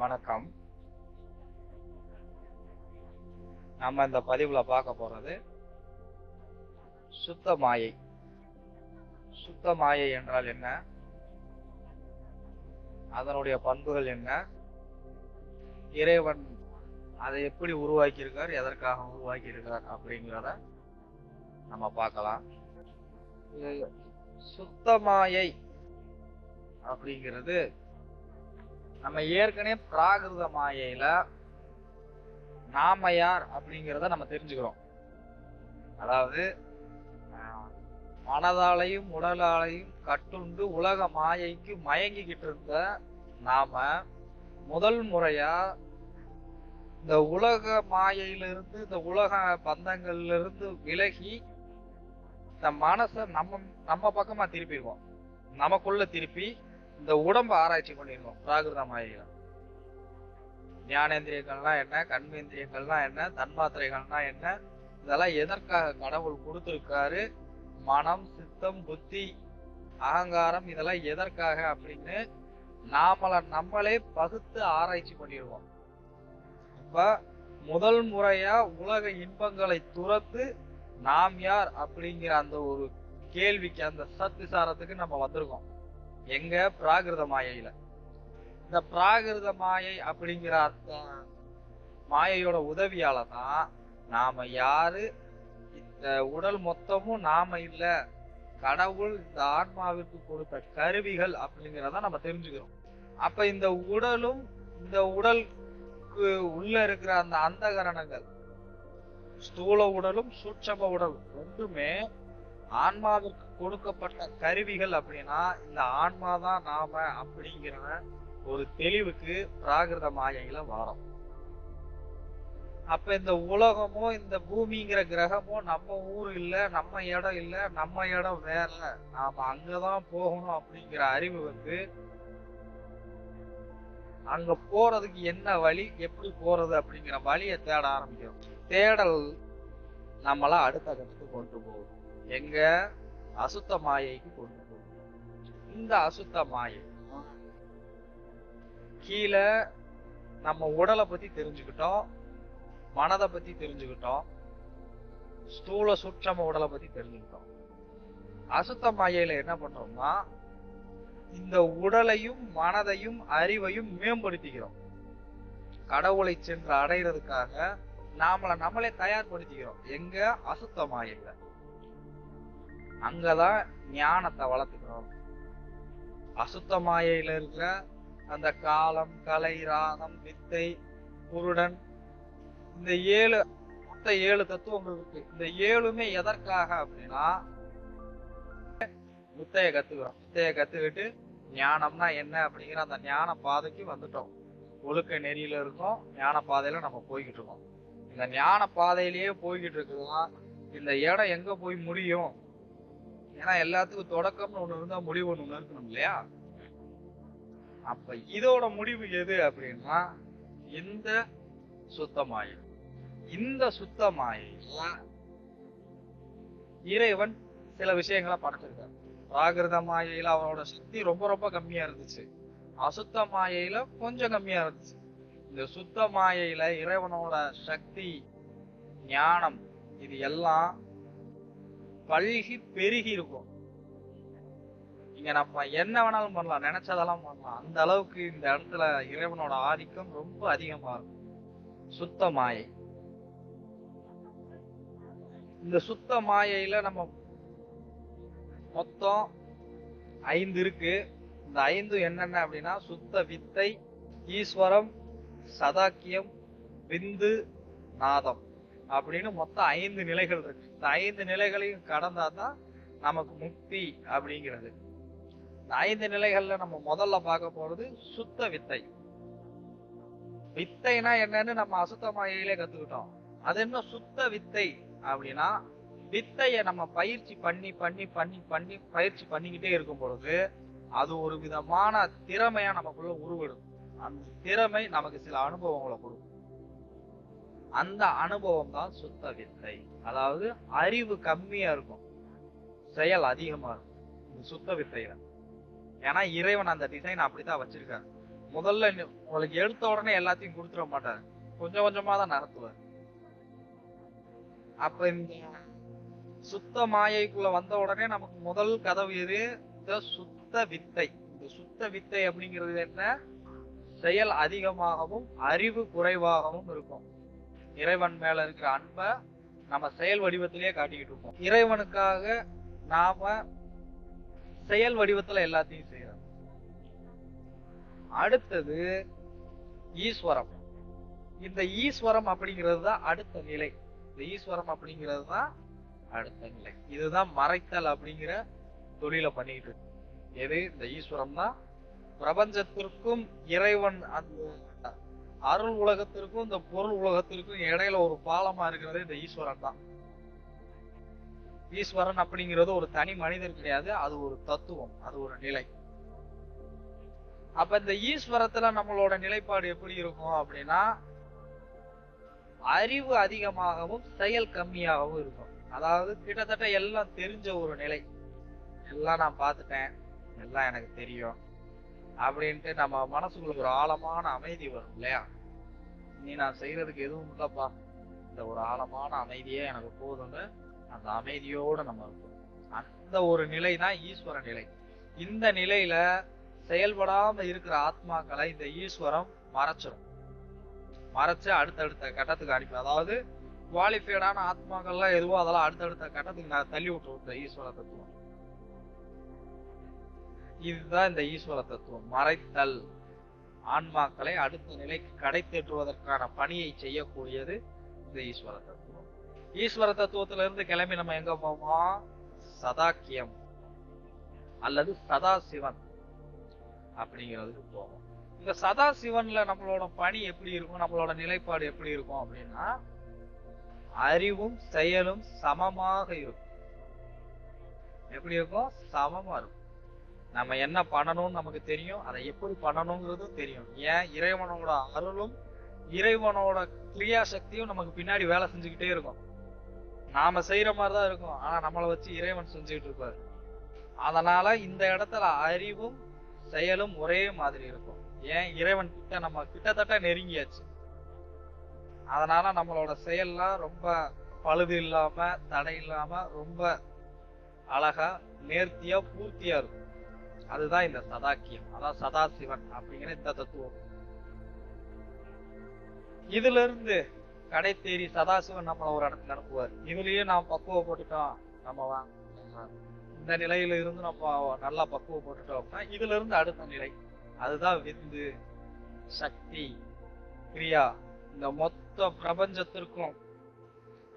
வணக்கம். நம்ம இந்த பதிவுல பார்க்க போறது சுத்த மாயை. சுத்த மாயை என்றால் என்ன? அதனுடைய பண்புகள் என்ன? இறைவன் அதை எப்படி உருவாக்கி இருக்கார் எதற்காக உருவாக்கியிருக்கார்? அப்படிங்கிறத நம்ம பார்க்கலாம். இது சுத்த மாயை அப்படிங்கிறது நம்ம ஏற்கனவே பிராகிருத மாயையில நாம யார் அப்படிங்கிறத நம்ம தெரிஞ்சுக்கிறோம். அதாவது மனதாலையும் உடலாலையும் கட்டுண்டு உலக மாயைக்கு மயங்கிக்கிட்டு இருந்த நாம முதல் முறையா இந்த உலக மாயையிலிருந்து இந்த உலக பந்தங்கள்ல இருந்து விலகி இந்த மனசை நம்ம நம்ம பக்கமா திருப்பிடுவோம். நமக்குள்ள திருப்பி இந்த உடம்ப ஆராய்ச்சி பண்ணிருக்கோம் பிராகிருத மாயையில ஞானேந்திரியங்கள்னா என்ன கண்மேந்திரியங்கள்னா என்ன தன்மாத்திரைகள்னா என்ன? இதெல்லாம் எதற்காக கடவுள் கொடுத்துருக்காரு? மனம் சித்தம் புத்தி அகங்காரம் இதெல்லாம் எதற்காக அப்படின்னு நாமள நம்மளே பகுத்து ஆராய்ச்சி பண்ணிடுவோம். இப்ப முதல் முறையா உலக இன்பங்களை துரத்து நாம் யார் அப்படிங்கிற அந்த ஒரு கேள்விக்கு அந்த சத்திசாரத்துக்கு நம்ம வந்திருக்கோம். எங்க? பிராகிருத மாயையில. இந்த பிராகிருத மாயை அப்படிங்கிற அந்த மாயையோட உதவியால தான் நாம யாரு? இந்த உடல் மொத்தமும் நாம இல்ல. கடவுள் இந்த ஆன்மாவிற்கு கொடுத்த கருவிகள் அப்படிங்கிறத நம்ம தெரிஞ்சுக்கிறோம். அப்ப இந்த உடலும் இந்த உடலுக்கு உள்ள இருக்கிற அந்த அந்தகரணங்கள் ஸ்தூல உடலும் சூட்சம உடலும் ரெண்டுமே ஆன்மாவிற்கு கொடுக்கப்பட்ட கருவிகள் அப்படின்னா இந்த ஆன்மா தான் நாம அப்படிங்கிற ஒரு தெளிவுக்கு பிராகிருத மாயையில வரோம். அப்ப இந்த உலகமோ இந்த பூமிங்கிற கிரகமோ நம்ம ஊர் இல்ல நம்ம இடம் இல்ல நம்ம இடம் வேற. நாம அங்கதான் போகணும் அப்படிங்கிற அறிவு வந்து அங்க போறதுக்கு என்ன வழி எப்படி போறது அப்படிங்கிற வழியை தேட ஆரம்பிக்கிறோம். தேடல் நம்மள அடுத்த கட்டத்துக்கு கொண்டு போகும். எங்க அசுத்த மாயைக்கு கொண்டு போகும் இந்த அசுத்த மாயை கீழே நம்ம உடலை பத்தி தெரிஞ்சுக்கிட்டோம் மனதை பத்தி தெரிஞ்சுக்கிட்டோம் ஸ்தூல சுற்றம உடலை பத்தி தெரிஞ்சுக்கிட்டோம். அசுத்த மாயையில என்ன பண்றோம்னா இந்த உடலையும் மனதையும் அறிவையும் மேம்படுத்திக்கிறோம். கடவுளை சென்று அடைகிறதுக்காக நாமள நம்மளே தயார்படுத்திக்கிறோம். எங்க? அசுத்த மாயையில. அங்கதான் ஞானத்தை வளர்த்துக்கிறோம் அசுத்த மாயையில இருக்கிற அந்த காலம் கலை ராகம் வித்தை குருடன் இந்த ஏழு மொத்த ஏழு தத்துவங்கள் இருக்கு. இந்த ஏழுமே எதற்காக அப்படின்னா வித்தைய கத்துக்கிறோம் வித்தைய கத்துக்கிட்டு ஞானம்னா என்ன அப்படிங்கிற அந்த ஞான பாதைக்கு வந்துட்டோம். ஒழுக்க நெறியில இருக்கோம் ஞான பாதையில நம்ம போய்கிட்டு இருக்கோம். இந்த ஞான பாதையிலேயே போய்கிட்டு இருக்குதுன்னா இந்த இடம் எங்க போய் முடியும்? ஏன்னா எல்லாத்துக்கும் தொடக்கம்னு ஒண்ணு இருந்தா முடிவு ஒண்ணு இருக்கணும் இல்லையா? அப்ப இதோட முடிவு எது அப்படின்னா இந்த சுத்தமாயை. இந்த சுத்தமாயில இறைவன் சில விஷயங்களை படைச்சிருக்கார் பிராகிருத மாயையில அவனோட சக்தி ரொம்ப ரொம்ப கம்மியா இருந்துச்சு. அசுத்த மாயையில கொஞ்சம் கம்மியா இருந்துச்சு. இந்த சுத்த மாயையில இறைவனோட சக்தி ஞானம் இது எல்லாம் பல்கி பெருகி இருக்கும். இங்க நம்ம என்ன வேணாலும் பண்ணலாம். நினைச்சதெல்லாம் பண்ணலாம். அந்த அளவுக்கு இந்த இடத்துல இறைவனோட ஆதிக்கம் ரொம்ப அதிகமா இருக்கும். சுத்த மாயை. இந்த சுத்த மாயையில நம்ம மொத்தம் ஐந்து இருக்கு. இந்த ஐந்து என்னென்ன அப்படின்னா சுத்த வித்தை ஈஸ்வரம் சதாக்கியம் விந்து நாதம். அப்படின்னு மொத்தம் ஐந்து நிலைகள் இருக்கு. இந்த ஐந்து நிலைகளையும் கடந்தாதான் நமக்கு முக்தி அப்படிங்கிறது. இந்த ஐந்து நிலைகள்ல நம்ம முதல்ல பார்க்க போறது சுத்த வித்தை. வித்தைனா என்னன்னு நம்ம அசுத்த மாயையிலே கத்துக்கிட்டோம். அது என்ன சுத்த வித்தை அப்படின்னா வித்தைய நம்ம பயிற்சி பண்ணி பண்ணி பண்ணி பண்ணி பயிற்சி பண்ணிக்கிட்டே இருக்கும் பொழுது அது ஒரு விதமான திறமையா நமக்குள்ள உருவிடும். அந்த திறமை நமக்கு சில அனுபவங்களை கொடுக்கும். அந்த அனுபவம் தான் சுத்த வித்தை அதாவது அறிவு கம்மியா இருக்கும். செயல் அதிகமா இருக்கும். இந்த சுத்த வித்தையில ஏன்னா இறைவன் அந்த டிசைன் அப்படித்தான் வச்சிருக்காரு. முதல்ல உங்களுக்கு எடுத்த உடனே எல்லாத்தையும் கொடுத்துட மாட்டாரு. கொஞ்சம் கொஞ்சமா தான் நடத்துவார். அப்ப இந்த சுத்த மாயைக்குள்ள வந்த உடனே நமக்கு முதல் கதவு எது? இந்த சுத்த வித்தை. இந்த சுத்த வித்தை அப்படிங்கிறது என்ன? செயல் அதிகமாகவும் அறிவு குறைவாகவும் இருக்கும். இறைவன் மேல இருக்கிற அன்பை நம்ம செயல் வடிவத்திலேயே காட்டிக்கிட்டு இருக்கோம். இறைவனுக்காக நாம செயல் வடிவத்துல எல்லாத்தையும் செய்யறோம். அடுத்தது ஈஸ்வரம். இந்த ஈஸ்வரம் அப்படிங்கிறது தான் அடுத்த நிலை. இந்த ஈஸ்வரம் அப்படிங்கிறது தான் அடுத்த நிலை. இதுதான் மறைத்தல் அப்படிங்கிற தொழிலை பண்ணிட்டு இருக்கு. எது? இந்த ஈஸ்வரம் தான் பிரபஞ்சத்திற்கும் இறைவன் அந்த அருள் உலகத்திற்கும் இந்த பொருள் உலகத்திற்கும் இடையில ஒரு பாலமா இருக்கிறது இந்த ஈஸ்வரன் தான். ஈஸ்வரன் அப்படிங்கிறது ஒரு தனி மனிதர் கிடையாது அது ஒரு தத்துவம் அது ஒரு நிலை. அப்ப இந்த ஈஸ்வரத்துல நம்மளோட நிலைப்பாடு எப்படி இருக்கும் அப்படின்னா அறிவு அதிகமாகவும் செயல் கம்மியாகவும் இருக்கும். அதாவது கிட்டத்தட்ட எல்லாம் தெரிஞ்ச ஒரு நிலை. எல்லாம் நான் பார்த்துட்டேன். எல்லாம் எனக்கு தெரியும். அப்படின்ட்டு நம்ம மனசுக்குள்ள ஒரு ஆழமான அமைதி வரும் இல்லையா? நீ நான் செய்யறதுக்கு எதுவும் இல்லப்பா. இந்த ஒரு ஆழமான அமைதியே எனக்கு போதும்னு அந்த அமைதியோட நம்ம இருப்போம் அந்த ஒரு நிலை தான் ஈஸ்வர நிலை. இந்த நிலையில செயல்படாம இருக்கிற ஆத்மாக்களை இந்த ஈஸ்வரம் மறைச்சிடும் மறைச்சு அடுத்தடுத்த கட்டத்துக்கு அனுப்பி அதாவது குவாலிஃபைடான ஆத்மாக்கள்லாம் எதுவோ அதெல்லாம் அடுத்தடுத்த கட்டத்துக்கு நான் தள்ளி விட்டு விட்ட ஈஸ்வர தத்துவம். இதுதான் இந்த ஈஸ்வர தத்துவம். மறைத்தல். ஆன்மாக்களை அடுத்த நிலைக்கு கடை தேற்றுவதற்கான பணியை செய்யக்கூடியது இந்த ஈஸ்வர தத்துவம். ஈஸ்வர தத்துவத்திலிருந்து கிளம்பி நம்ம எங்க போவோம்? சதாக்கியம் அல்லது சதாசிவன் அப்படிங்கிறதுக்கு போவோம். இந்த சதாசிவன்ல நம்மளோட பணி எப்படி இருக்கும்? நம்மளோட நிலைப்பாடு எப்படி இருக்கும் அப்படின்னா அறிவும் செயலும் சமமாக இருக்கும். எப்படி இருக்கும்? சமமா இருக்கும். நம்ம என்ன பண்ணணும்னு நமக்கு தெரியும் அதை எப்படி பண்ணணுங்கிறதும் தெரியும். ஏன்? இறைவனோட அருளும் இறைவனோட கிரியா சக்தியும் நமக்கு பின்னாடி வேலை செஞ்சுக்கிட்டே இருக்கும். நாம செய்யற மாதிரிதான் இருக்கும். ஆனா நம்மளை வச்சு இறைவன் செஞ்சுக்கிட்டு இருப்பாரு. அதனால இந்த இடத்துல அறிவும் செயலும் ஒரே மாதிரி இருக்கும். ஏன்? இறைவன் கிட்ட நம்ம கிட்டத்தட்ட நெருங்கியாச்சு. அதனால நம்மளோட செயல்லாம் ரொம்ப பழுது இல்லாம தடை இல்லாம ரொம்ப அழகா நேர்த்தியா பூர்த்தியா இருக்கும். அதுதான் இந்த சதாக்கியம். அதான் சதாசிவன் அப்படிங்கிற இந்த தத்துவம். இதுல இருந்து கடை தேறி சதாசிவன் நம்மள ஒரு இடத்துல அனுப்புவார். இதுலயே நாம் பக்குவப்பட்டுட்டோம் நம்ம வா- இந்த நிலையில இருந்து நம்ம நல்லா பக்குவப்பட்டுட்டோம் அப்படின்னா இதுல இருந்து அடுத்த நிலை. அதுதான் விந்து சக்தி கிரியா. இந்த மொத்த பிரபஞ்சத்திற்கும்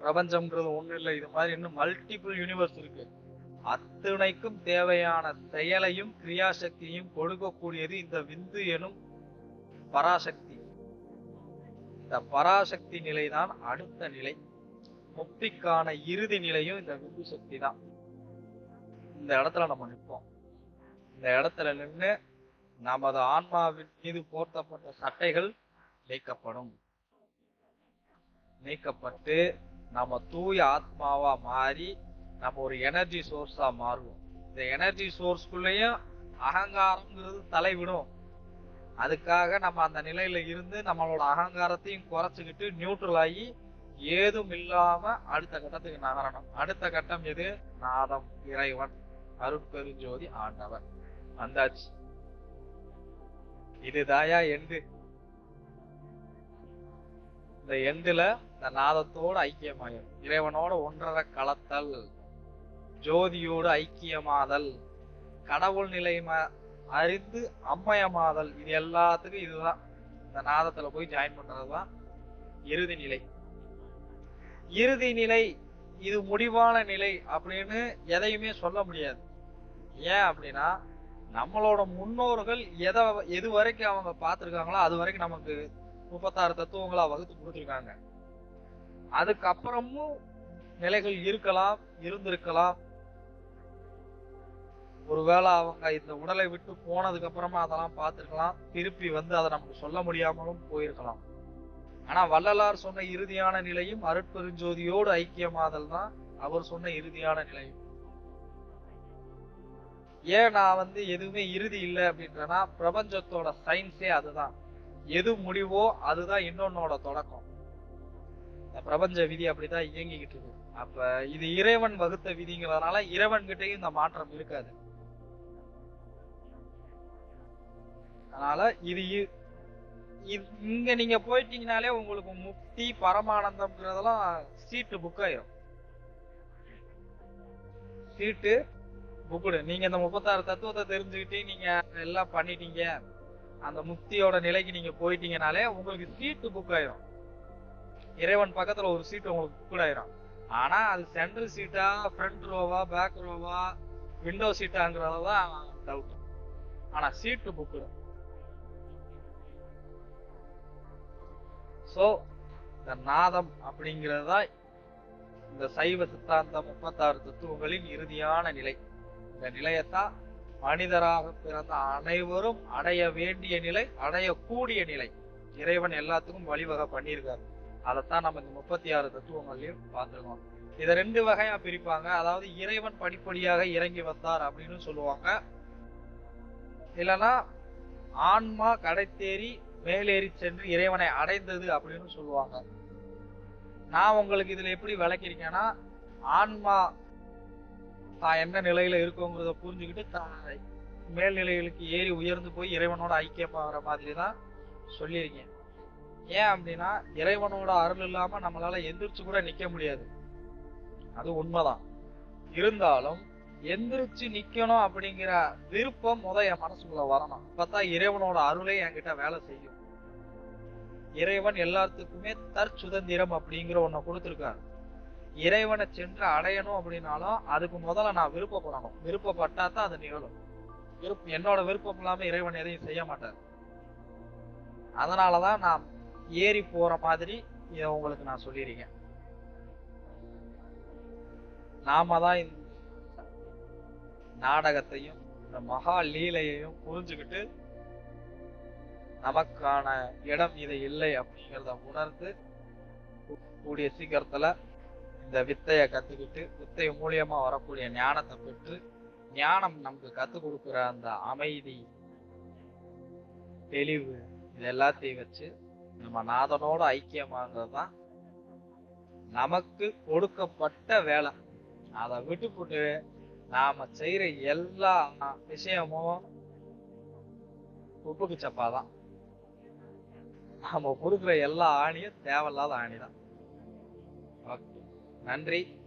பிரபஞ்சம்ன்றது ஒண்ணு இல்லை. இது மாதிரி இன்னும் மல்டிபிள் யூனிவர்ஸ் இருக்கு. அத்துணைக்கும் தேவையான செயலையும் கிரியாசக்தியையும் கொடுக்கக்கூடியது இந்த விந்து எனும் பராசக்தி. இந்த பராசக்தி நிலைதான் அடுத்த நிலை. முக்திக்கான இறுதி நிலையும் இந்த விந்து சக்தி தான். இந்த இடத்துல நம்ம நிற்போம். இந்த இடத்துல நின்று நமது ஆன்மாவின் மீது போர்த்தப்பட்ட சட்டைகள் நீக்கப்படும். நீக்கப்பட்டு நம்ம தூய ஆத்மாவா மாறி நம்ம ஒரு எனர்ஜி சோர்ஸா மாறுவோம். இந்த எனர்ஜி சோர்ஸ்குள்ளேயும் அகங்காரம்ங்கிறது தலைவிடும். அதுக்காக நம்ம அந்த நிலையில இருந்து நம்மளோட அகங்காரத்தையும் குறைச்சிக்கிட்டு நியூட்ரல் ஆகி ஏதும் இல்லாம அடுத்த கட்டத்துக்கு நகரணும். அடுத்த கட்டம் எது? நாதம் இறைவன் அருட்பெருஞ்சோதி ஆண்டவர். வந்தாச்சு. இதுதாயா எண்டு இந்த எண்டுல இந்த நாதத்தோட ஐக்கியமாயிரும். இறைவனோட ஒன்றரை கலத்தல். ஜோதியோடு ஐக்கியமாதல் கடவுள் நிலை ம- அறிந்து அம்மயமாதல் இது எல்லாத்துக்கும் இதுதான். இந்த நாதத்துல போய் ஜாயின் பண்றதுதான் இறுதி நிலை. இறுதி நிலை இது முடிவான நிலை அப்படின்னு எதையுமே சொல்ல முடியாது. ஏன் அப்படின்னா நம்மளோட முன்னோர்கள் எதை எது வரைக்கும் அவங்க பார்த்துருக்காங்களோ அது வரைக்கும் நமக்கு முப்பத்தாறு தத்துவங்களா வகுத்து கொடுத்துருக்காங்க. அதுக்கப்புறமும் நிலைகள் இருக்கலாம் இருந்திருக்கலாம். ஒருவேளை அவங்க இந்த உடலை விட்டு போனதுக்கு அப்புறமா அதெல்லாம் பார்த்திருக்கலாம். திருப்பி வந்து அதை நமக்கு சொல்ல முடியாமலும் போயிருக்கலாம். ஆனா வள்ளலார் சொன்ன இறுதியான நிலையும் அருட்பெருஞ்சோதியோடு ஐக்கியமாதல் தான் அவர் சொன்ன இறுதியான நிலையும். ஏன் நான் வந்து எதுவுமே இறுதி இல்லை அப்படின்றனா பிரபஞ்சத்தோட சயின்ஸே அதுதான். எது முடிவோ அதுதான் இன்னொன்னோட தொடக்கம். இந்த பிரபஞ்ச விதி அப்படிதான் இயங்கிக்கிட்டு இருக்கு. அப்ப இது இறைவன் வகுத்த விதிங்கிறதுனால இறைவன் கிட்டேயும் இந்த மாற்றம் இருக்காது. அதனால இது இ- இங்க நீங்க போயிட்டீங்கனாலே உங்களுக்கு முக்தி பரமானந்தம்ங்கிறதெல்லாம் சீட்டு புக் ஆயிரும். சீட்டு புக்குடு நீங்க இந்த முப்பத்தாறு தத்துவத்தை தெரிஞ்சுக்கிட்டு நீங்க எல்லாம் பண்ணிட்டீங்க. அந்த முக்தியோட நிலைக்கு நீங்க போயிட்டீங்கனாலே உங்களுக்கு சீட்டு புக் ஆயிரும். இறைவன் பக்கத்துல ஒரு சீட்டு உங்களுக்கு புக் ஆயிரும். ஆனா அது சென்ட்ரல் சீட்டா ஃப்ரண்ட் ரோவா பேக் ரோவா விண்டோ சீட்டாங்கிறதான் டவுட் ஆனா சீட்டு புக்கு ஸோ இந்த நாதம் அப்படிங்கிறது தான் இந்த சைவ சித்தாந்த முப்பத்தாறு தத்துவங்களின் இறுதியான நிலை. இந்த நிலையத்தான் மனிதராக பிறந்த அனைவரும் அடைய வேண்டிய நிலை அடையக்கூடிய நிலை. இறைவன் எல்லாத்துக்கும் வழிவகை பண்ணியிருக்காரு. அதைத்தான் நம்ம இந்த முப்பத்தி ஆறு தத்துவங்கள்லையும் பார்த்துருக்கோம். இதை ரெண்டு வகையா பிரிப்பாங்க. அதாவது இறைவன் படிப்படியாக இறங்கி வந்தார் அப்படின்னு சொல்லுவாங்க. இல்லைன்னா ஆன்மா கடைத்தேறி மேலேறி சென்று இறைவனை அடைந்தது அப்படின்னு சொல்லுவாங்க. நான் உங்களுக்கு இதுல எப்படி விளக்கிருக்கேன்னா ஆன்மா தான் என்ன நிலையில இருக்கோங்கிறத புரிஞ்சுக்கிட்டு தான் மேல்நிலைகளுக்கு ஏறி உயர்ந்து போய் இறைவனோட ஐக்கியமாகிற மாதிரி தான் சொல்லியிருக்கேன். ஏன் அப்படின்னா இறைவனோட அருள் இல்லாம நம்மளால எந்திரிச்சு கூட நிக்க முடியாது. அது உண்மைதான். இருந்தாலும் எந்திரிச்சு நிக்கணும் அப்படிங்கிற விருப்பம் முத என் மனசுக்குள்ள வரணும். பார்த்தா இறைவனோட அருளே என்கிட்ட வேலை செய்யும். இறைவன் எல்லாத்துக்குமே தற்சுதந்திரம் அப்படிங்கிற ஒன்ன கொடுத்துருக்காரு. இறைவனை சென்று அடையணும் அப்படின்னாலும் அதுக்கு முதல்ல நான் விருப்பப்படணும். விருப்பப்பட்டா தான் அது நிகழும். விருப்பம் என்னோட விருப்பம் இல்லாம இறைவன் எதையும் செய்ய மாட்டார். அதனாலதான் நான் ஏறி போற மாதிரி இதை உங்களுக்கு நான் சொல்லியிருக்கேன். நாம தான் இந்த நாடகத்தையும் இந்த மகா லீலையையும் புரிஞ்சுக்கிட்டு நமக்கான இடம் இது இல்லை அப்படிங்கிறத உணர்ந்து கூடிய சீக்கிரத்துல இந்த வித்தையை கத்துக்கிட்டு வித்தை மூலியமா வரக்கூடிய ஞானத்தை பெற்று ஞானம் நமக்கு கத்துக் கொடுக்கிற அந்த அமைதி தெளிவு இது எல்லாத்தையும் வச்சு நம்ம நாதனோட ஐக்கியமாகிறது தான் நமக்கு கொடுக்கப்பட்ட வேலை. அதை விட்டு போட்டு நாம செய்யற எல்லா விஷயமும் உப்புக்கு சப்பாதான். நாம கொடுக்குற எல்லா ஆணியும் தேவையில்லாத ஆணிதான். ஓகே. நன்றி.